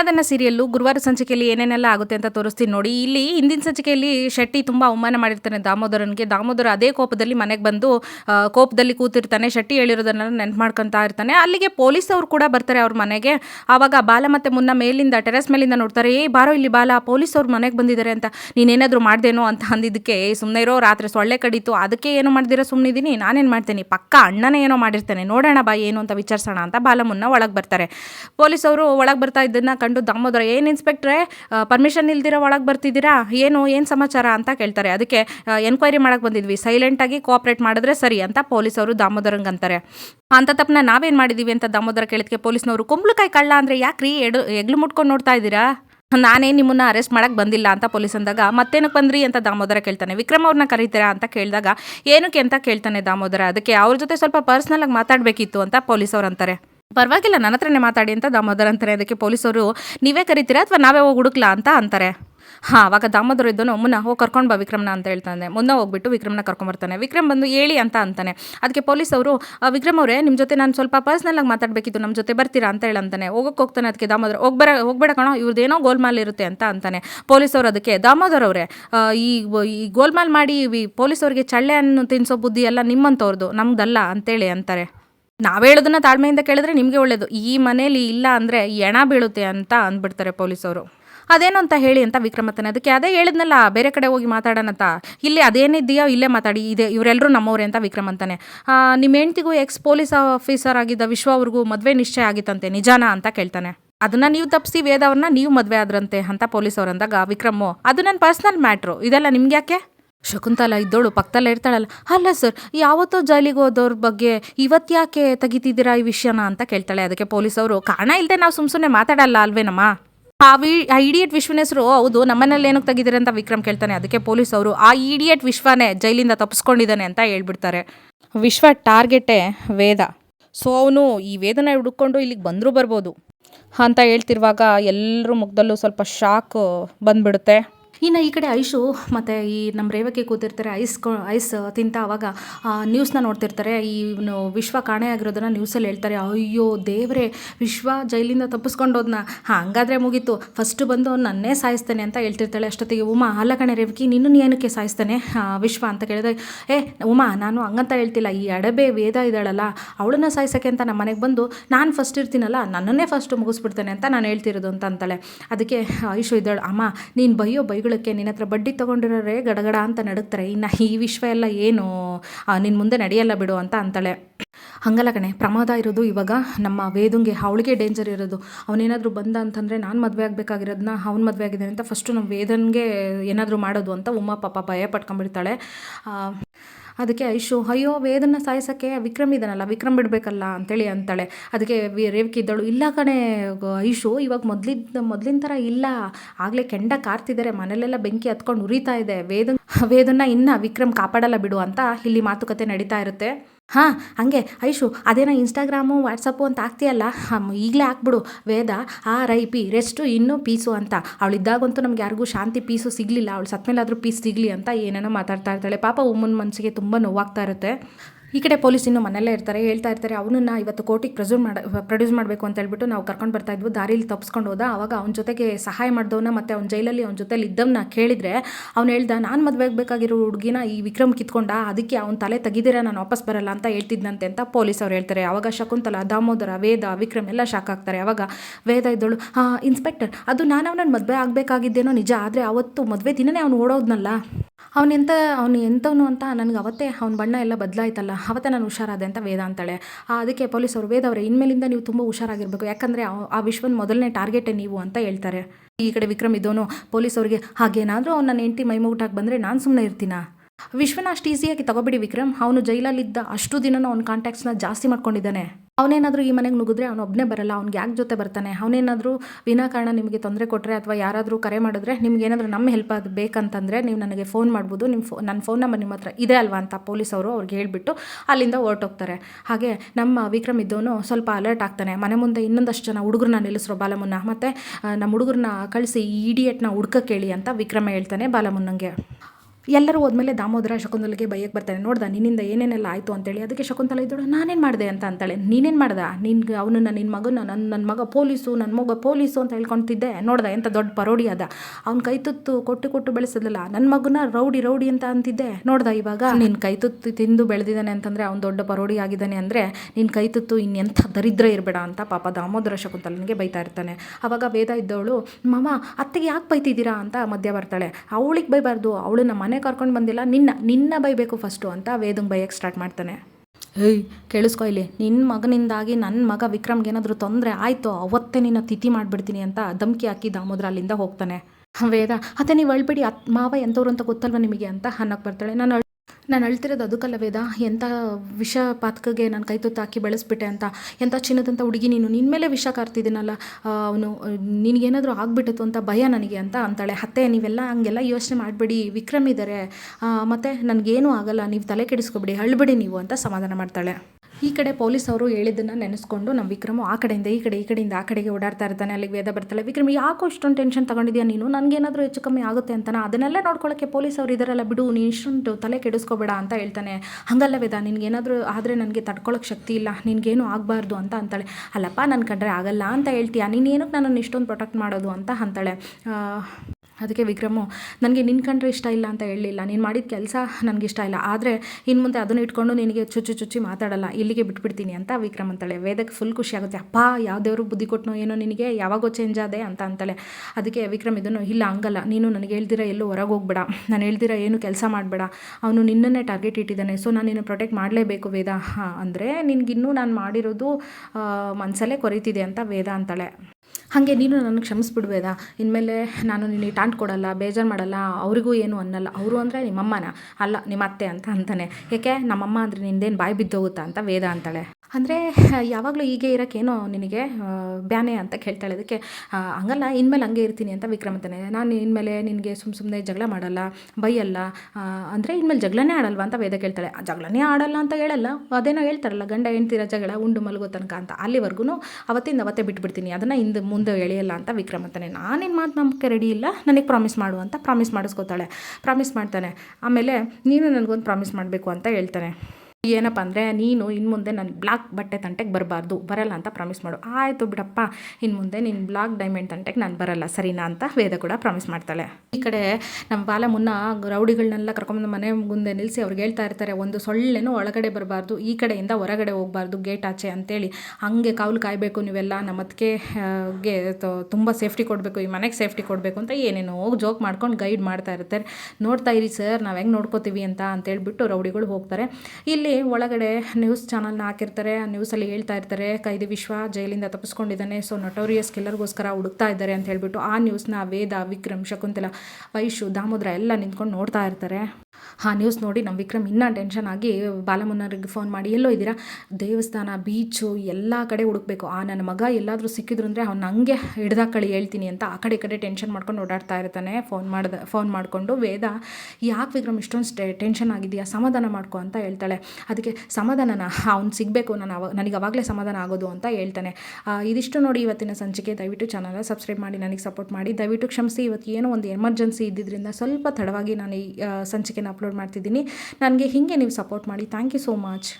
ಅದನ್ನ ಸೀರಿಯಲ್ಲು ಗುರುವಾರ ಸಂಚಿಕೆಯಲ್ಲಿ ಏನೇನೆಲ್ಲ ಆಗುತ್ತೆ ಅಂತ ತೋರಿಸ್ತೀನಿ ನೋಡಿ. ಇಲ್ಲಿ ಹಿಂದಿನ ಸಂಚಿಕೆಯಲ್ಲಿ ಶೆಟ್ಟಿ ತುಂಬ ಅವಮಾನ ಮಾಡಿರ್ತಾನೆ ದಾಮೋದರನಿಗೆ. ದಾಮೋದರ ಅದೇ ಕೋಪದಲ್ಲಿ ಮನೆಗೆ ಬಂದು ಕೋಪದಲ್ಲಿ ಕೂತಿರ್ತಾನೆ. ಶೆಟ್ಟಿ ಹೇಳಿರೋದನ್ನೆಲ್ಲ ನೆನ್ಪು ಮಾಡ್ಕೊತಾ ಇರ್ತಾನೆ. ಅಲ್ಲಿಗೆ ಪೊಲೀಸ್ ಅವರು ಕೂಡ ಬರ್ತಾರೆ ಅವ್ರ ಮನೆಗೆ. ಆವಾಗ ಬಾಲ ಮತ್ತೆ ಮುನ್ನ ಮೇಲಿಂದ, ಟೆರೆಸ್ ಮೇಲಿಂದ ನೋಡ್ತಾರೆ, ಏ, ಬಾರೋ ಇಲ್ಲಿ ಬಾಲ, ಪೊಲೀಸ್ ಅವ್ರು ಮನೆಗೆ ಬಂದಿದ್ದಾರೆ ಅಂತ. ನೀನೇನಾದರೂ ಮಾಡ್ದೇನೋ ಅಂತ ಅಂದಿದ್ದಕ್ಕೆ ಸುಮ್ಮನೆ ಇರೋ, ರಾತ್ರಿ ಸೊಳ್ಳೆ ಕಡಿತು. ಅದಕ್ಕೆ ಏನು ಮಾಡ್ದಿರೋ ಸುಮ್ಮನಿದ್ದೀನಿ ನಾನೇನು ಮಾಡ್ತೀನಿ? ಪಕ್ಕ ಅಣ್ಣನೇ ಏನೋ ಮಾಡಿರ್ತಾನೆ. ನೋಡೋಣ ಬಾ, ಏನು ಅಂತ ವಿಚಾರಿಸೋಣ ಅಂತ ಬಾಲ ಮುನ್ನ ಒಳಗೆ ಬರ್ತಾರೆ. ಪೊಲೀಸ್ ಅವರು ಒಳಗೆ ಬರ್ತಾ ಇದ್ದನ್ನ ಕಂಡು ದಾಮೋದರ, ಏನು ಇನ್ಸ್ಪೆಕ್ಟ್ರೆ ಪರ್ಮಿಷನ್ ಇಲ್ದಿರ ಒಳಗೆ ಬರ್ತಿದ್ದೀರಾ? ಏನು ಏನು ಸಮಾಚಾರ? ಅಂತ ಕೇಳ್ತಾರೆ. ಅದಕ್ಕೆ ಎನ್ಕ್ವೈರಿ ಮಾಡಕ್ಕೆ ಬಂದಿದ್ವಿ. ಸೈಲೆಂಟಾಗಿ ಕೋಆಪ್ರೇಟ್ ಮಾಡಿದ್ರೆ ಸರಿ ಅಂತ ಪೊಲೀಸ್ ಅವರು ದಾಮೋದರಂಗೆ ಅಂತಾರೆ ಅಂತ ತಪ್ಪನ ನಾವೇನು ಮಾಡಿದ್ದೀವಿ ಅಂತ ದಾಮೋದರ ಕೇಳಿದ್ಕೆ ಪೊಲೀಸ್ನವರು, ಕುಂಬಳಕಾಯಿ ಕಳ್ಳ ಅಂದರೆ ಯಾಕ್ರಿ? ಎಡು, ಎಗ್ಲು ಮುಟ್ಕೊಂಡು ನೋಡ್ತಾ ಇದ್ದೀರಾ? ನಾನೇ ನಿಮ್ಮನ್ನ ಅರೆಸ್ಟ್ ಮಾಡಕ್ಕೆ ಬಂದಿಲ್ಲ ಅಂತ ಪೊಲೀಸ್ ಅಂದಾಗ ಮತ್ತೇನಕ್ಕೆ ಬಂದ್ರಿ? ಅಂತ ದಾಮೋದರ ಕೇಳ್ತಾನೆ. ವಿಕ್ರಮ್ ಅವ್ರನ್ನ ಕರೀತೀರಾ? ಅಂತ ಕೇಳಿದಾಗ, ಏನಕ್ಕೆ? ಅಂತ ಕೇಳ್ತಾನೆ ದಾಮೋದರ. ಅದಕ್ಕೆ ಅವ್ರ ಜೊತೆ ಸ್ವಲ್ಪ ಪರ್ಸ್ನಲ್ ಆಗಿ ಮಾತಾಡಬೇಕಿತ್ತು ಅಂತ ಪೊಲೀಸ್ ಅವ್ರು ಅಂತಾರೆ. ಪರವಾಗಿಲ್ಲ, ನನ್ನ ಹತ್ರನೇ ಮಾತಾಡಿ ಅಂತ ದಾಮೋದರ ಅಂತಾರೆ. ಅದಕ್ಕೆ ಪೊಲೀಸರು, ನೀವೇ ಕರಿತೀರಾ ಅಥವಾ ನಾವೇ ಹೋಗಿ ಹುಡುಕ್ಲಾ ಅಂತ ಅಂತಾರೆ. ಹಾಂ ಅವಾಗ ದಾಮೋದರ ಇದ್ದನು ಮುನ್ನ ಹೋಗಿ ಕರ್ಕೊಂಡು ಬಾ ವಿಕ್ರಮ್ನ ಅಂತ ಹೇಳ್ತಾನೆ. ಮುನ್ನ ಹೋಗ್ಬಿಟ್ಟು ವಿಕ್ರಮ್ನ ಕರ್ಕೊಂಬರ್ತಾನೆ ವಿಕ್ರಮ್ ಬಂದು ಹೇಳಿ ಅಂತ ಅಂತಾನೆ. ಅದಕ್ಕೆ ಪೊಲೀಸ್ ಅವರು ವಿಕ್ರಮ್ ಅವರೇ ನಿಮ್ಮ ಜೊತೆ ನಾನು ಸ್ವಲ್ಪ ಪರ್ಸ್ನಲ್ ಆಗಿ ಮಾತಾಡಬೇಕಿತ್ತು. ನಮ್ಮ ಜೊತೆ ಬರ್ತೀರಾ ಅಂತ ಹೇಳಂತಾನೆ. ಹೋಗಕ್ಕೆ ಹೋಗ್ತಾನೆ ಅದಕ್ಕೆ ದಾಮೋದರ. ಹೋಗ್ಬೇಡ ಹೋಗ್ಬೇಡ ಕಣೋ ಇವ್ರದ್ದೇನೋ ಗೋಲ್ಮಾಲ್ ಇರುತ್ತೆ ಅಂತ ಅಂತಾನೆ. ಪೊಲೀಸ್ ಅವರು ಅದಕ್ಕೆ, ದಾಮೋದರ್ ಅವರೇ ಈ ಈ ಗೋಲ್ಮಾಲ್ ಮಾಡಿ ಪೊಲೀಸ್ ಅವರಿಗೆ ಚಳ್ಳೆ ಅನ್ನು ತಿನ್ಸೋ ಬುದ್ಧಿ ಎಲ್ಲ ನಿಮ್ಮಂಥವ್ರದ್ದು ನಮ್ದಲ್ಲ ಅಂತೇಳಿ ಅಂತಾರೆ. ನಾವು ಹೇಳೋದನ್ನ ತಾಳ್ಮೆಯಿಂದ ಕೇಳಿದ್ರೆ ನಿಮಗೆ ಒಳ್ಳೇದು. ಈ ಮನೇಲಿ ಇಲ್ಲ ಅಂದರೆ ಎಣ ಬೀಳುತ್ತೆ ಅಂತ ಅಂದ್ಬಿಡ್ತಾರೆ ಪೊಲೀಸವರು. ಅದೇನು ಅಂತ ಹೇಳಿ ಅಂತ ವಿಕ್ರಮತನ ಅದಕ್ಕೆ ಅದೇ ಹೇಳಿದ್ನಲ್ಲ, ಬೇರೆ ಕಡೆ ಹೋಗಿ ಮಾತಾಡೋಣ ಅಂತ. ಇಲ್ಲಿ ಅದೇನಿದೆಯೋ ಇಲ್ಲೇ ಮಾತಾಡಿ, ಇದೆ ಇವರೆಲ್ಲರೂ ನಮ್ಮವ್ರೆ ಅಂತ ವಿಕ್ರಮ್ ಅಂತಾನೆ ನಿಮ್ಮ ಹೆಂಡ್ತಿಗೂ ಎಕ್ಸ್ ಪೊಲೀಸ್ ಆಫೀಸರ್ ಆಗಿದ್ದ ವಿಶ್ವ ಅವ್ರಿಗೂ ಮದುವೆ ನಿಶ್ಚಯ ಆಗಿತ್ತಂತೆ, ನಿಜಾನ ಅಂತ ಕೇಳ್ತಾನೆ. ಅದನ್ನ ನೀವು ತಪ್ಪಿಸಿ ವೇದವ್ರನ್ನ ನೀವು ಮದುವೆ ಆದ್ರಂತೆ ಅಂತ ಪೊಲೀಸ್ ಅವ್ರು ಅಂದಾಗ ವಿಕ್ರಮ್ಮು, ಅದು ನನ್ನ ಪರ್ಸ್ನಲ್ ಮ್ಯಾಟ್ರು ಇದೆಲ್ಲ ನಿಮ್ಗೆ ಯಾಕೆ ಶಕುಂತಲ ಇದ್ದೋಳು ಪಕ್ಕದಲ್ಲೇ ಇರ್ತಾಳಲ್ಲ. ಅಲ್ಲ ಸರ್, ಯಾವತ್ತೋ ಜೈಲಿಗೆ ಹೋದವ್ರ ಬಗ್ಗೆ ಇವತ್ತ್ಯಾಕೆ ತೆಗಿತಿದ್ದೀರಾ ಈ ವಿಷಯನ ಅಂತ ಕೇಳ್ತಾಳೆ. ಅದಕ್ಕೆ ಪೊಲೀಸವರು, ಕಾರಣ ಇಲ್ಲದೆ ನಾವು ಸುಮ್ ಸುಮ್ಮನೆ ಮಾತಾಡಲ್ಲ ಅಲ್ವೇನಮ್ಮ? ಆ ವಿ, ಆ ಇಡಿಯಟ್ ವಿಶ್ವನ ಹೆಸರು ಹೌದು, ನಮ್ಮನೇಲಿ ಏನಕ್ಕೆ ತೆಗಿದಿರ ಅಂತ ವಿಕ್ರಮ್ ಕೇಳ್ತಾನೆ. ಅದಕ್ಕೆ ಪೊಲೀಸ್ ಅವರು ಆ ಇಡಿಯಟ್ ವಿಶ್ವನೇ ಜೈಲಿಂದ ತಪ್ಪಿಸ್ಕೊಂಡಿದ್ದಾನೆ ಅಂತ ಹೇಳ್ಬಿಡ್ತಾರೆ. ವಿಶ್ವ ಟಾರ್ಗೆಟೇ ವೇದ. ಸೊ ಅವನು ಈ ವೇದನ ಹುಡುಕೊಂಡು ಇಲ್ಲಿಗೆ ಬಂದರೂ ಬರ್ಬೋದು. ಅಂತ ಹೇಳ್ತಿರುವಾಗ ಎಲ್ಲರೂ ಮುಖದಲ್ಲೂ ಸ್ವಲ್ಪ ಶಾಕ್ ಬಂದ್ಬಿಡುತ್ತೆ. ಇನ್ನು ಈ ಕಡೆ ಐಶು ಮತ್ತು ಈ ನಮ್ಮ ರೇವಕ್ಕೆ ಕೂತಿರ್ತಾರೆ ಐಸ್ ಐಸ್ ತಿಂತ ಆವಾಗ ನ್ಯೂಸ್ನ ನೋಡ್ತಿರ್ತಾರೆ. ಈ ವಿಶ್ವ ಕಾಣೆ ಆಗಿರೋದನ್ನ ನ್ಯೂಸಲ್ಲಿ ಹೇಳ್ತಾರೆ. ಅಯ್ಯೋ, ದೇವರೇ, ವಿಶ್ವ ಜೈಲಿಂದ ತಪ್ಪಿಸ್ಕೊಂಡೋದ್ನ. ಹಂಗಾದ್ರೆ ಮುಗೀತು. ಫಸ್ಟ್ ಬಂದು ನನ್ನೇ ಸಾಯಿಸ್ತಾನೆ ಅಂತ ಹೇಳ್ತಿರ್ತಾಳೆ ಅಷ್ಟೊತ್ತಿಗೆ. ಉಮಾ, ಅಲ್ಲ ಕಣೆ ರೇವಕಿ ನಿನ್ನನ್ನು ಏನಕ್ಕೆ ಸಾಯಿಸ್ತಾನೆ? ವಿಶ್ವ ಅಂತ ಕೇಳಿದಾಗ ಏ, ಉಮಾ, ನಾನು ಹಂಗಂತ ಹೇಳ್ತಿಲ್ಲ. ಈ ಅಡಬೆ ವೇದ ಇದ್ದಾಳಲ್ಲ. ಅವಳನ್ನ ಸಾಯಿಸೋಕ್ಕೆ ಅಂತ ನಮ್ಮ ಮನೆಗೆ ಬಂದು ನಾನು ಫಸ್ಟ್ ಇರ್ತೀನಲ್ಲ, ನನ್ನನ್ನೇ ಫಸ್ಟ್ ಮುಗಿಸ್ಬಿಡ್ತಾನೆ ಅಂತ ನಾನು ಹೇಳ್ತಿರೋದು ಅಂತ ಅಂತಾಳೆ. ಅದಕ್ಕೆ ಐಶು ಇದ್ದಾಳು. ಅಮ್ಮ, ನೀನು ಬೈಯೋ ಬೈಗಳಕ್ಕೆ ನಿನ್ನ ಹತ್ರ ಬಡ್ಡಿ ತೊಗೊಂಡಿರೋರೇ ಗಡಗಡ ಅಂತ ನಡುತ್ತಾರೆ. ಇನ್ನು ಈ ವಿಶ್ವ ಎಲ್ಲ ಏನು? ನಿನ್ನ ಮುಂದೆ ನಡೆಯಲ್ಲ ಬಿಡು ಅಂತ ಅಂತಾಳೆ. ಹಂಗಲ್ಲ ಕಣೆ, ಪ್ರಮಾದ ಇರೋದು ಇವಾಗ ನಮ್ಮ ವೇದುಂಗೆ. ಅವಳಿಗೆ ಡೇಂಜರ್ ಇರೋದು. ಅವನೇನಾದರೂ ಬಂದ ಅಂತಂದರೆ ನಾನು ಮದುವೆ ಆಗಬೇಕಾಗಿರೋದನ್ನ ಅವ್ನು ಮದುವೆ ಆಗಿದ್ದಾನೆ ಅಂತ ಫಸ್ಟು ನಮ್ಮ ವೇದನ್ಗೆ ಏನಾದರೂ ಮಾಡೋದು ಅಂತ ಉಮ್ಮ, ಪಾಪ ಭಯ ಪಟ್ಕೊಂಡ್ಬಿಡ್ತಾಳೆ. ಅದಕ್ಕೆ ಐಶು, ಅಯ್ಯೋ, ವೇದನ ಸಾಯಿಸೋಕ್ಕೆ ವಿಕ್ರಮ್ ಇದ್ದಾನಲ್ಲ, ವಿಕ್ರಮ್ ಬಿಡಬೇಕಲ್ಲ ಅಂತೇಳಿ ಅಂತಾಳೆ. ಅದಕ್ಕೆ ರೇವಕಿ ಇದ್ದಳು, ಇಲ್ಲ ಕಣೆ ಐಶು, ಇವಾಗ ಮೊದಲಿದ್ದ ಮೊದಲಿನ ಥರ ಇಲ್ಲ. ಆಗಲೇ ಕೆಂಡ ಕಾರ್ತಿದ್ದಾರೆ ಮನೇಲೆಲ್ಲ ಬೆಂಕಿ ಹತ್ಕೊಂಡು ಉರಿತಾ ಇದೆ. ವೇದ, ವೇದನ್ನ ಇನ್ನು ವಿಕ್ರಮ್ ಕಾಪಾಡಲ್ಲ ಬಿಡು ಅಂತ ಇಲ್ಲಿ ಮಾತುಕತೆ ನಡೀತಾ ಇರುತ್ತೆ. ಹಾಂ, ಹಾಗೆ. ಐಶು, ಅದೇನೋ ಇನ್ಸ್ಟಾಗ್ರಾಮು ವಾಟ್ಸಪ್ಪು ಅಂತ ಆಗ್ತೀಯಲ್ಲ ಈಗಲೇ ಹಾಕ್ಬಿಡು. Veda R I P rest ಇನ್ನೂ ಪೀಸು ಅಂತ. ಅವಳಿದ್ದಾಗಂತೂ ನಮ್ಗೆ ಯಾರಿಗೂ ಶಾಂತಿ ಪೀಸು ಸಿಗಲಿಲ್ಲ. ಅವಳು ಸತ್ಮೇಲಾದರೂ ಪೀಸ್ ಸಿಗಲಿ ಅಂತ ಏನೇನೋ ಮಾತಾಡ್ತಾ ಇರ್ತಾಳೆ. ಪಾಪ ಉಮ್ಮನ ಮನಸ್ಸಿಗೆ ತುಂಬ ನೋವಾಗ್ತಾ ಇರುತ್ತೆ. ಈ ಕಡೆ ಪೊಲೀಸ್ ಇನ್ನೂ ಮನೆಯಲ್ಲೇ ಇರ್ತಾರೆ, ಹೇಳ್ತಾ ಇರ್ತಾರೆ, ಅವನನ್ನ ಇವತ್ತು ಕೋರ್ಟಿಗೆ ಪ್ರೆಸ್ಯೂಮ್ ಮಾಡ ಪ್ರೊಡ್ಯೂಸ್ ಮಾಡಬೇಕು ಅಂತ ಹೇಳ್ಬಿಟ್ಟು ನಾವು ಕರ್ಕೊಂಡು ಬರ್ತಾ ಇದ್ವು, ದಾರಿಲಿ ತಪ್ಪಿಸ್ಕೊಂಡು ಹೋದ. ಅವಾಗ ಅವ್ನ ಜೊತೆಗೆ ಸಹಾಯ ಮಾಡಿದವನ್ನ ಮತ್ತು ಅವ್ನ ಜೈಲಲ್ಲಿ ಅವ್ನ ಜೊತೆಲಿ ಇದ್ದವನ್ನ ಕೇಳಿದರೆ ಅವ್ನು ಹೇಳ್ದ, ನಾನು ಮದುವೆ ಆಗಬೇಕಾಗಿರೋ ಹುಡುಗಿನ ಈ ವಿಕ್ರಮ್ ಕಿತ್ಕೊಂಡ, ಅದಕ್ಕೆ ಅವ್ನ ತಲೆ ತೆಗಿದಿರ, ನಾನು ವಾಪಸ್ ಬರಲ್ಲ ಅಂತ ಹೇಳ್ತಿದ್ದಂತೆ ಅಂತ ಪೊಲೀಸ್ ಅವ್ರು ಹೇಳ್ತಾರೆ. ಆವಾಗ ಶಕುಂತಲ, ದಾಮೋದರ, ವೇದ, ವಿಕ್ರಮ್ ಎಲ್ಲ ಶಾಕ್ ಆಗ್ತಾರೆ. ಅವಾಗ ವೇದ ಇದ್ದಳು ಇನ್ಸ್ಪೆಕ್ಟರ್ ಅದು ನಾನು ಅವನನ್ನು ಮದುವೆ ಆಗಬೇಕಾಗಿದ್ದೇನೋ ನಿಜ, ಆದರೆ ಅವತ್ತು ಮದುವೆ ದಿನನೇ ಅವ್ನು ಓಡೋದ್ನಲ್ಲ. ಅವನೆಂತ ಅವನು ಎಂಥವನು ಅಂತ ನನಗೆ ಅವತ್ತೇ ಅವ್ನ ಬಣ್ಣ ಎಲ್ಲ ಬದಲಾಯ್ತಲ್ಲ, ಅವತ್ತೇ ನಾನು ಹುಷಾರಾದೆ ಅಂತ ವೇದ ಅಂತಾಳೆ. ಅದಕ್ಕೆ ಪೊಲೀಸವರು ವೇದ ಅವರೇ, ಇನ್ಮೇಲಿಂದ ನೀವು ತುಂಬ ಹುಷಾರಾಗಿರ್ಬೇಕು. ಯಾಕಂದರೆ ಆ ವಿಶ್ವದ ಮೊದಲನೇ ಟಾರ್ಗೆಟೇ ನೀವು ಅಂತ ಹೇಳ್ತಾರೆ. ಈ ಕಡೆ ವಿಕ್ರಮ್ ಇದ್ದವನು ಪೊಲೀಸವ್ರಿಗೆ ಹಾಗೇನಾದರೂ ಅವ್ನು ನನ್ನ ಹೆಂಡತಿ ಮೈಮೂಟಾಗಿ ಬಂದರೆ ನಾನು ಸುಮ್ಮನೆ ಇರ್ತೀನಾ? ವಿಶ್ವನ ಅಷ್ಟು ಈಸಿಯಾಗಿ ತಗೋಬಿಡಿ ವಿಕ್ರಮ್. ಅವನು ಜೈಲಲ್ಲಿದ್ದ ಅಷ್ಟು ದಿನನೂ ಅವ್ನ ಕಾಂಟ್ಯಾಕ್ಟ್ಸ್ನ ಜಾಸ್ತಿ ಮಾಡ್ಕೊಂಡಿದ್ದಾನೆ. ಅವನೇನಾದರೂ ಈ ಮನೆಗೆ ನುಗ್ಗಿದ್ರೆ ಅವನು ಒಬ್ಬನೇ ಬರಲ್ಲ, ಅವ್ನಿಗೆ ಯಾಕೆ ಜೊತೆ ಬರ್ತಾನೆ? ಅವನೇನಾದರೂ ವಿನಾಕಾರಣ ನಿಮಗೆ ತೊಂದರೆ ಕೊಟ್ಟರೆ ಅಥವಾ ಯಾರಾದರೂ ಕರೆ ಮಾಡಿದ್ರೆ ನಿಮ್ಗೆ ಏನಾದರೂ ನಮ್ಮ ಹೆಲ್ಪ್ ಅದು ಬೇಕಂತಂದರೆ ನೀವು ನನಗೆ ಫೋನ್ ಮಾಡ್ಬೋದು ನಿಮ್ಮ ಫೋ ನನ್ನ ಫೋನ್ ನಂಬರ್ ನಿಮ್ಮ ಹತ್ರ ಇದೆ ಅಲ್ವಾ ಅಂತ ಪೊಲೀಸವರು ಅವ್ರಿಗೆ ಹೇಳಿಬಿಟ್ಟು ಅಲ್ಲಿಂದ ಹೊರಟೋಗ್ತಾರೆ. ಹಾಗೆ ನಮ್ಮ ವಿಕ್ರಮ್ ಇದ್ದವನು ಸ್ವಲ್ಪ ಅಲರ್ಟ್ ಆಗ್ತಾನೆ. ಮನೆ ಮುಂದೆ ಇನ್ನೊಂದಷ್ಟು ಜನ ಹುಡುಗರನ್ನ ನಿಲ್ಲಿಸ್ರೋ ಬಾಲಮುನ್ನ. ಮತ್ತು ನಮ್ಮ ಹುಡುಗರನ್ನ ಕಳಿಸಿ ಈ ಇಡಿಯಟ್ನ ಹುಡ್ಕಕ್ಕೆ ಹೇಳಿ ಅಂತ ವಿಕ್ರಮ ಹೇಳ್ತಾನೆ ಬಾಲಮುನ್ನಂಗೆ. ಎಲ್ಲರೂ ಹೋದ್ಮೇಲೆ ದಾಮೋದರ ಶಕುಂತಲೆಗೆ ಬೈಯಕ್ಕೆ ಬರ್ತಾನೆ. ನೋಡ್ದ, ನಿನ್ನಿಂದ ಏನೇನೆಲ್ಲ ಆಯಿತು ಅಂತೇಳಿ? ಅದಕ್ಕೆ ಶಕುಂತಲ ಇದ್ದಳು, ನಾನೇನು ಮಾಡಿದೆ ಅಂತ ಅಂತಾಳೆ. ನೀನೇನು ಮಾಡ್ದ? ನಿನ್ಗೆ ಅವನನ್ನು ನಿನ್ನ ಮಗನ ನನ್ನ ನನ್ನ ಮಗ ಪೊಲೀಸು ನನ್ನ ಮಗ ಪೊಲೀಸು ಅಂತ ಹೇಳ್ಕೊತಿದ್ದೆ ನೋಡ್ದ ಎಂಥ ದೊಡ್ಡ ಪರೋಡಿ ಅದ. ಅವ್ನ ಕೈ ತುತ್ತು ಕೊಟ್ಟು ಕೊಟ್ಟು ಬೆಳೆಸಿದ್ಲಲ್ಲ ನನ್ನ ಮಗನ ರೌಡಿ ರೌಡಿ ಅಂತ ಅಂತಿದ್ದೆ. ನೋಡ್ದ ಇವಾಗ? ನಿನ್ನ ಕೈ ತುತ್ತು ತಿಂದು ಬೆಳೆದಿದ್ದಾನೆ ಅಂತಂದರೆ ಅವ್ನು ದೊಡ್ಡ ಪರೋಡಿ ಆಗಿದ್ದಾನೆ ಅಂದರೆ ನಿನ್ನ ಕೈ ತುತ್ತು ಇನ್ನೆಂಥ ದರಿದ್ರ ಇರಬೇಡ ಅಂತ ಪಾಪ ದಾಮೋದರ ಶಕುಂತಲನಿಗೆ ಬೈತಾ ಇರ್ತಾನೆ. ಅವಾಗ ವೇದ ಇದ್ದವಳು, ಮಾಮ, ಅತ್ತೆಗೆ ಯಾಕೆ ಬೈತಿದ್ದೀರಾ? ಅಂತ ಮಧ್ಯ ಬರ್ತಾಳೆ. ಅವಳಿಗೆ ಬೈಬಾರ್ದು, ಅವಳನ್ನ ಮನೆ ಕರ್ಕೊಂಡು ಬಂದಿಲ್ಲ, ನಿನ್ನ ನಿನ್ನ ಬೈಬೇಕು ಫಸ್ಟು ಅಂತ ವೇದಂಗ್ ಬೈಯಕ್ಕೆ ಸ್ಟಾರ್ಟ್ ಮಾಡ್ತಾನೆ. ಏಯ್, ಕೇಳಿಸ್ಕೊ ಇಲ್ಲಿ ನಿನ್ನ ಮಗನಿಂದಾಗಿ ನನ್ನ ಮಗ ವಿಕ್ರಮ್ಗೆ ಏನಾದರೂ ತೊಂದರೆ ಆಯಿತು, ಅವತ್ತೇ ನಿನ್ನ ತಿಥಿ ಮಾಡಿಬಿಡ್ತೀನಿ ಅಂತ ಧಮಕಿ ಹಾಕಿ ದಾಮೋದ್ರ ಅಲ್ಲಿಂದ ಹೋಗ್ತಾನೆ. ವೇದ ಅತ್ತೆ ನೀವು ಅಳ್ಬಿಡಿ ಅತ್ ಮಾವ ಎಂಥವ್ರು ಅಂತ ಗೊತ್ತಲ್ವ ನಿಮಗೆ ಅಂತ ಅನ್ನಕ್ಕೆ ಬರ್ತಾಳೆ. ನಾನು ನಾನು ಅಳ್ತಿರೋದು ಅದಕ್ಕಲ್ಲ ವೇದ ಎಂಥ ವಿಷ ಪಾತಕಗೆ ನಾನು ಕೈ ತುತ್ತು ಹಾಕಿ ಬೆಳೆಸ್ಬಿಟ್ಟೆ ಅಂತ? ಎಂಥ ಚಿನ್ನದಂಥ ಹುಡುಗಿ ನೀನು? ನಿನ್ನ ಮೇಲೆ ವಿಷ ಕಾರ್ತಿದ್ದೀನಲ್ಲ ಅವನು ನಿನಗೇನಾದರೂ ಆಗ್ಬಿಟ್ಟಿತ್ತು ಅಂತ ಭಯ ನನಗೆ ಅಂತ ಅಂತಾಳೆ. ಅತ್ತೆ, ನೀವೆಲ್ಲ ಹಂಗೆಲ್ಲ ಯೋಚನೆ ಮಾಡಬೇಡಿ, ವಿಕ್ರಮ್ ಇದ್ದಾರೆ ಮತ್ತು ನನಗೇನೂ ಆಗಲ್ಲ, ನೀವು ತಲೆ ಕೆಡಿಸ್ಕೊಬೇಡಿ, ಅಳ್ಬೇಡಿ ನೀವು ಅಂತ ಸಮಾಧಾನ ಮಾಡ್ತಾಳೆ. ಈ ಕಡೆ ಪೊಲೀಸ್ ಅವರು ಹೇಳಿದ್ದನ್ನು ನೆನೆಸ್ಕೊಂಡು ನಮ್ಮ ವಿಕ್ರಮ್ ಆ ಕಡೆಯಿಂದ ಈ ಕಡೆ, ಈ ಕಡೆಯಿಂದ ಆ ಕಡೆಗೆ ಓಡಾಡ್ತಾ ಇರ್ತಾನೆ. ಅಲ್ಲಿಗೆ ವೇದ ಬರ್ತಾಳೆ, ವಿಕ್ರಮ್, ಯಾಕೋ ಇಷ್ಟೊಂದು ಟೆನ್ಷನ್ ತಗೊಂಡಿದ್ಯಾ ನೀನು? ನನಗೇನಾದರೂ ಹೆಚ್ಚು ಕಮ್ಮಿ ಆಗುತ್ತೆ ಅಂತಾನೆ? ಅದನ್ನೆಲ್ಲ ನೋಡ್ಕೊಳ್ಳೋಕ್ಕೆ ಪೊಲೀಸ್ ಅವರು ಇದರಲ್ಲ ಬಿಡು, ನೀನು ಇಷ್ಟೊಂದು ತಲೆ ಕೆಡಿಸ್ಕೋಬೇಡ ಅಂತ ಹೇಳ್ತಾನೆ. ಹಾಗಲ್ಲ ವೇದ, ನಿನಗೇನಾದರೂ ಆದರೆ ನನಗೆ ತಡ್ಕೊಳ್ಳೋಕೆ ಶಕ್ತಿ ಇಲ್ಲ, ನಿನಗೇನು ಆಗಬಾರ್ದು ಅಂತ ಅಂತಾಳೆ. ಅಲ್ಲಪ್ಪ ನನ್ನ ಕಂಡ್ರೆ ಆಗಲ್ಲ ಅಂತ ಹೇಳ್ತೀಯ? ನೀನು ಏನಕ್ಕೆ ನನ್ನನ್ನು ಇಷ್ಟೊಂದು ಪ್ರೊಟೆಕ್ಟ್ ಮಾಡೋದು ಅಂತ ಅಂತಾಳೆ. ಅದಕ್ಕೆ ವಿಕ್ರಮು, ನನಗೆ ನಿನ್ನ ಕಂಡ್ರೆ ಇಷ್ಟ ಇಲ್ಲ ಅಂತ ಹೇಳಲಿಲ್ಲ. ನೀನು ಮಾಡಿದ ಕೆಲಸ ನನಗೆ ಇಷ್ಟ ಇಲ್ಲ. ಆದರೆ ಇನ್ನು ಮುಂದೆ ಅದನ್ನು ಇಟ್ಕೊಂಡು ನಿನಗೆ ಚುಚ್ಚು ಚುಚ್ಚಿ ಮಾತಾಡಲ್ಲ. ಇಲ್ಲಿಗೆ ಬಿಟ್ಬಿಡ್ತೀನಿ ಅಂತ ವಿಕ್ರಮ್ ಅಂತಾಳೆ. ವೇದಕ್ಕೆ ಫುಲ್ ಖುಷಿ ಆಗುತ್ತೆ. ಅಪ್ಪ ಯಾವ್ದೇವ್ರು ಬುದ್ಧಿ ಕೊಟ್ಟನೋ ಏನೋ ನಿನಗೆ? ಯಾವಾಗೋ ಚೇಂಜ್ ಆದೆ? ಅಂತ ಅಂತಾಳೆ. ಅದಕ್ಕೆ ವಿಕ್ರಮ್ ಇದನ್ನು, ಇಲ್ಲ, ಹಂಗಲ್ಲ. ನೀನು ನನಗೆ ಹೇಳ್ದಿರ ಎಲ್ಲೂ ಹೊರಗೆ ಹೋಗ್ಬೇಡ. ನಾನು ಹೇಳ್ದಿರ ಏನು ಕೆಲಸ ಮಾಡಬೇಡ. ಅವನು ನಿನ್ನನ್ನೇ ಟಾರ್ಗೆಟ್ ಇಟ್ಟಿದ್ದಾನೆ. ಸೊ ನಾನು ನಿನ್ನ ಪ್ರೊಟೆಕ್ಟ್ ಮಾಡಲೇಬೇಕು ವೇದ. ಅಂದರೆ ನಿನಗಿನ್ನೂ ನಾನು ಮಾಡಿರೋದು ಮನಸಲ್ಲೇ ಕೊರಿತಿದೆ ಅಂತ ವೇದ ಅಂತಾಳೆ. ಹಾಗೆ ನೀನು ನನಗೆ ಕ್ಷಮಿಸ್ಬಿಡ್ಬೇದ ಇನ್ಮೇಲೆ ನಾನು ನಿನಗೆ ಟಾಂಟ್ ಕೊಡಲ್ಲ, ಬೇಜಾರು ಮಾಡಲ್ಲ, ಅವರಿಗೂ ಏನು ಅನ್ನಲ್ಲ. ಅವರು ಅಂದರೆ ನಿಮ್ಮಮ್ಮನ? ಅಲ್ಲ ನಿಮ್ಮ ಅತ್ತೆ ಅಂತ ಅಂತಾನೆ. ಯಾಕೆ ನಮ್ಮಮ್ಮ ಅಂದರೆ ನಿಂದೇನು ಬಾಯಿ ಬಿದ್ದೋಗುತ್ತಾ ಅಂತ ವೇದ ಅಂತಾಳೆ. ಅಂದರೆ, ಯಾವಾಗಲೂ ಹೀಗೆ ಇರೋಕ್ಕೇನೋ ನಿನಗೆ? ಬ್ಯಾನೆ ಅಂತ ಕೇಳ್ತಾಳೆ ಅದಕ್ಕೆ. ಹಂಗಲ್ಲ, ಇನ್ಮೇಲೆ ಹಂಗೆ ಇರ್ತೀನಿ ಅಂತ ವಿಕ್ರಮ್ ಅಂತಾನೆ. ನಾನು ಇನ್ಮೇಲೆ ನಿನಗೆ ಸುಮ್ಮ ಸುಮ್ಮನೆ ಜಗಳ ಮಾಡಲ್ಲ, ಬೈಯಲ್ಲ ಅಂದರೆ ಇನ್ಮೇಲೆ ಜಗಳನೇ ಆಡಲ್ವಾ ಅಂತ ವೇದ ಕೇಳ್ತಾಳೆ. ಜಗಳನೇ ಆಡಲ್ಲ ಅಂತ ಹೇಳಲ್ಲ, ಅದೇನೋ ಹೇಳ್ತಾರಲ್ಲ, ಗಂಡ ಹೆಂಡ್ತಿರ ಜಗಳ, ಉಂಡು ಮಲಗೋ ತನಕ ಅಂತ. ಅಲ್ಲಿವರೆಗೂ ಅವತ್ತಿಂದ ಅವತ್ತೇ ಬಿಟ್ಬಿಡ್ತೀನಿ. ಅದನ್ನು ಹಿಂದೆ ಮುಂದೆ ಎಳೆಯಲ್ಲ ಅಂತ ವಿಕ್ರಮ್ ಅಂತಾನೆ. ನಾನೇನು ಮಾತು ನಂಬಿಕೆ ರೆಡಿ ಇಲ್ಲ, ನನಗೆ ಪ್ರಾಮಿಸ್ ಮಾಡು ಅಂತ ಪ್ರಾಮಿಸ್ ಮಾಡಿಸ್ಕೋತಾಳೆ. ಪ್ರಾಮಿಸ್ ಮಾಡ್ತಾನೆ. ಆಮೇಲೆ ನೀನು ನನಗೊಂದು ಪ್ರಾಮಿಸ್ ಮಾಡಬೇಕು ಅಂತ ಹೇಳ್ತಾನೆ. ಏನಪ್ಪ ಅಂದರೆ, ನೀನು ಇನ್ನು ಮುಂದೆ ನನ್ನ ಬ್ಲಾಕ್ ಬಟ್ಟೆ ತಂಟೆಗೆ ಬರಬಾರ್ದು, ಬರಲ್ಲ ಅಂತ ಪ್ರಾಮಿಸ್ ಮಾಡು. ಆಯಿತು ಬಿಡಪ್ಪ ಇನ್ನು ಮುಂದೆ ನಿನ್ನ ಬ್ಲಾಕ್ ಡೈಮಂಡ್ ತಂಟೆಗೆ ನಾನು ಬರಲ್ಲ, ಸರಿನಾ ಅಂತ ವೇದ ಕೂಡ ಪ್ರಾಮಿಸ್ ಮಾಡ್ತಾಳೆ. ಈ ಕಡೆ ನಮ್ಮ ಬಾಲ ಮುನ್ನ ರೌಡಿಗಳನ್ನೆಲ್ಲ ಕರ್ಕೊಂಬಂದು ಮನೆ ಮುಂದೆ ನಿಲ್ಲಿಸಿ ಅವ್ರಿಗೆ ಹೇಳ್ತಾ ಇರ್ತಾರೆ, ಒಂದು ಸೊಳ್ಳೆನೂ ಒಳಗಡೆ ಬರಬಾರ್ದು, ಈ ಕಡೆಯಿಂದ ಹೊರಗಡೆ ಹೋಗಬಾರ್ದು ಗೇಟ್ ಆಚೆ ಅಂತೇಳಿ. ಹಂಗೆ ಕಾವಲು ಕಾಯಬೇಕು ನೀವೆಲ್ಲ, ನಮ್ಮ ಅದಕ್ಕೆ ತುಂಬ ಸೇಫ್ಟಿ ಕೊಡಬೇಕು, ಈ ಮನೆಗೆ ಸೇಫ್ಟಿ ಕೊಡಬೇಕು ಅಂತ ಏನೇನೋ ಜೋಕ್ ಮಾಡ್ಕೊಂಡು ಗೈಡ್ ಮಾಡ್ತಾ ಇರ್ತಾರೆ. ನೋಡ್ತಾ ಇರಿ ಸರ್ ನಾವು ಹೆಂಗೆ ನೋಡ್ಕೋತೀವಿ ಅಂತ ಅಂತೇಳ್ಬಿಟ್ಟು ರೌಡಿಗಳು ಹೋಗ್ತಾರೆ. ಇಲ್ಲಿ ಒಳಗಡೆ ನ್ಯೂಸ್ ಚಾನಲ್ನ ಹಾಕಿರ್ತಾರೆ, ಆ ನ್ಯೂಸಲ್ಲಿ ಹೇಳ್ತಾ ಇರ್ತಾರೆ, ಕೈದಿ ವಿಶ್ವ ಜೈಲಿಂದ ತಪ್ಪಿಸ್ಕೊಂಡಿದ್ದಾನೆ ಸೊ ನಟೋರಿಯಸ್ ಕಿಲ್ಲರ್ಗೋಸ್ಕರ ಹುಡುಕ್ತಾ ಇದ್ದಾರೆ ಅಂತ ಹೇಳ್ಬಿಟ್ಟು ಆ ನ್ಯೂಸ್ನ ವೇದ, ವಿಕ್ರಮ್, ಶಕುಂತಲ, ವೈಶು, ದಾಮೋದ್ರ ಎಲ್ಲ ನಿಂತ್ಕೊಂಡು ನೋಡ್ತಾ ಇರ್ತಾರೆ. ಆ ನ್ಯೂಸ್ ನೋಡಿ ನಮ್ಮ ವಿಕ್ರಮ್ ಇನ್ನೂ ಟೆನ್ಷನ್ ಆಗಿ ಬಾಲಮುನ್ನರಿಗೆ ಫೋನ್ ಮಾಡಿ, ಎಲ್ಲೋ ಇದ್ದೀರಾ? ದೇವಸ್ಥಾನ ಬೀಚು ಎಲ್ಲ ಕಡೆ ಹುಡುಕ್ಬೇಕು. ಆ ನನ್ನ ಮಗ ಎಲ್ಲಾದರೂ ಸಿಕ್ಕಿದ್ರು ಅಂದರೆ ಅವ್ನು ಹಂಗೆ ಹಿಡ್ದಾಕಳಿ ಹೇಳ್ತೀನಿ ಅಂತ ಆ ಕಡೆ ಕಡೆ ಟೆನ್ಷನ್ ಮಾಡ್ಕೊಂಡು ಓಡಾಡ್ತಾ ಇರ್ತಾನೆ ಫೋನ್ ಮಾಡ್ದ ಫೋನ್ ಮಾಡಿಕೊಂಡು, ವೇದ, ಯಾಕೆ ವಿಕ್ರಮ್ ಇಷ್ಟೊಂದು ಟೆನ್ಷನ್ ಆಗಿದೆಯಾ ಸಮಾಧಾನ ಮಾಡ್ಕೊ ಅಂತ ಹೇಳ್ತಾಳೆ. ಅದಕ್ಕೆ ಸಮಾಧಾನನ, ಅವ್ನು ಸಿಗಬೇಕು, ನಾನು ಅವ, ನನಗೆ ಅವಾಗಲೇ ಸಮಾಧಾನ ಆಗೋದು ಅಂತ ಹೇಳ್ತಾನೆ. ಇದಿಷ್ಟು ನೋಡಿ ಇವತ್ತಿನ ಸಂಚಿಕೆ ದಯವಿಟ್ಟು ಚಾನಲ್ನ ಸಬ್ಸ್ಕ್ರೈಬ್ ಮಾಡಿ, ನನಗೆ ಸಪೋರ್ಟ್ ಮಾಡಿ. ದಯವಿಟ್ಟು ಕ್ಷಮಿಸಿ, ಇವತ್ತು ಏನೋ ಒಂದು ಎಮರ್ಜೆನ್ಸಿ ಇದ್ದಿದ್ದರಿಂದ ಸ್ವಲ್ಪ ತಡವಾಗಿ ನಾನು ಈ ಸಂಚಿಕೆನ ಅಪ್ಲೋಡ್ ಮಾಡ್ತಿದ್ದೀನಿ. ನನಗೆ ಹೀಗೆ ನೀವು ಸಪೋರ್ಟ್ ಮಾಡಿ. Thank you so much